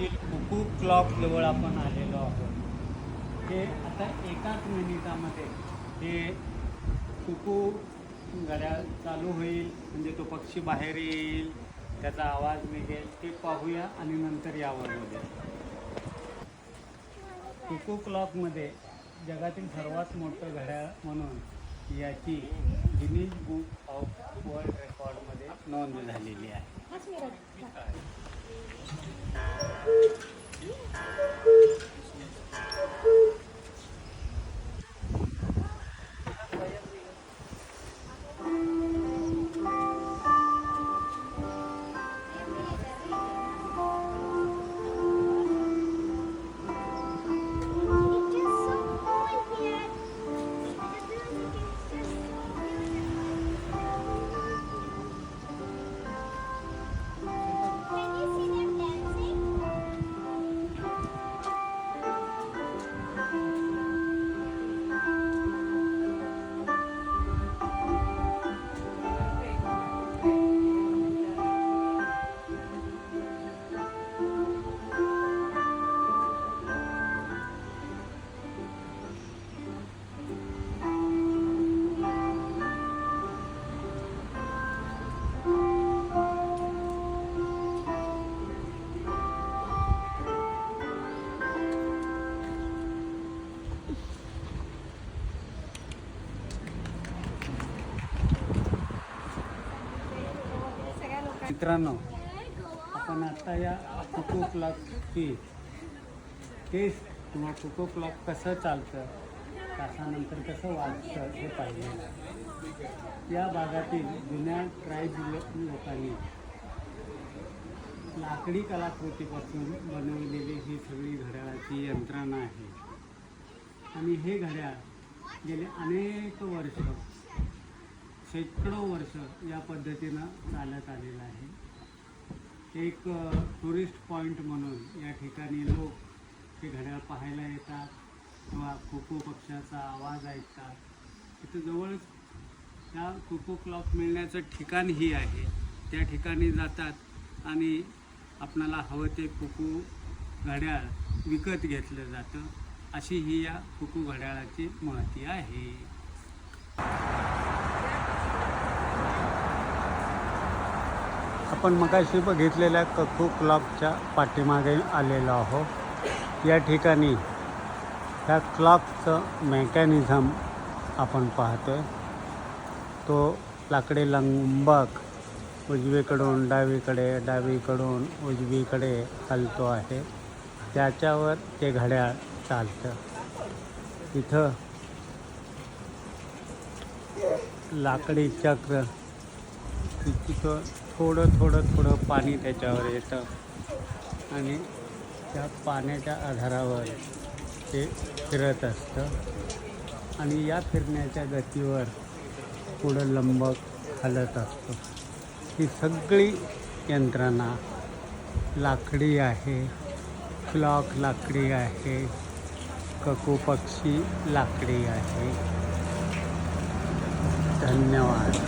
येथील कुकू क्लॉक जवळ आपण आलेलो आहोत. हे आता एकाच मिनिटामध्ये हे कुकू घड्याळ चालू होईल म्हणजे तो पक्षी बाहेर येईल त्याचा आवाज निघेल ते पाहूया आणि नंतर यावर कुकू क्लॉकमध्ये जगातील सर्वात मोठं घड्याळ म्हणून याची गिनीज बुक ऑफ वर्ल्ड रेकॉर्डमध्ये नोंद झालेली आहे. Thank you. मित्रांनो आपण आता या कुकू क्लॉकची टेस्ट किंवा कुकू क्लॉक कसं चालतं तासानंतर कसं वाजतं हे पाहिजे या भागातील जुन्या ट्राईब लोकांनी लाकडी कलाकृतीपासून बनवलेली ही सगळी घड्याळाची यंत्रणा आहे. आणि हे घड्याळ गेले अनेक वर्ष शेकडो वर्ष या पद्धतीनं चालत आलेलं आहे. एक टुरिस्ट पॉईंट म्हणून या ठिकाणी लोक ते घड्याळ पाहायला येतात किंवा कुकू पक्षाचा आवाज ऐकतात. इथं जवळच त्या कुकू क्लॉक मिळण्याचं ठिकाण ही आहे. त्या ठिकाणी जातात आणि आपणाला हवं ते कुकू घड्याळ विकत घेतलं जातं. अशी ही या कुकू घड्याळाची महती आहे. आपण मगाशी बघितलेल्या कखू क्लॉकच्या पाठीमागे आलेलो आहोत. या ठिकाणी ह्या क्लॉकचं मेकॅनिझम आपण पाहतोय. तो लाकडी लंबक उजवीकडून डावीकडे डावीकडून उजवीकडे हलतो आहे. त्याच्यावर ते घड्याळ चालतं. इथं लाकडी चक्र तिथं थोडं थोडं थोडं पाणी त्याच्यावर येतं. आणि त्या पाण्याच्या आधारावर ते फिरत असतं. आणि या फिरण्याच्या गतीवर पुढं लंबक हलत असतो. ही सगळी यंत्रणा लाकडी आहे. क्लॉक लाकडी आहे. ककू पक्षी लाकडी आहे. धन्यवाद.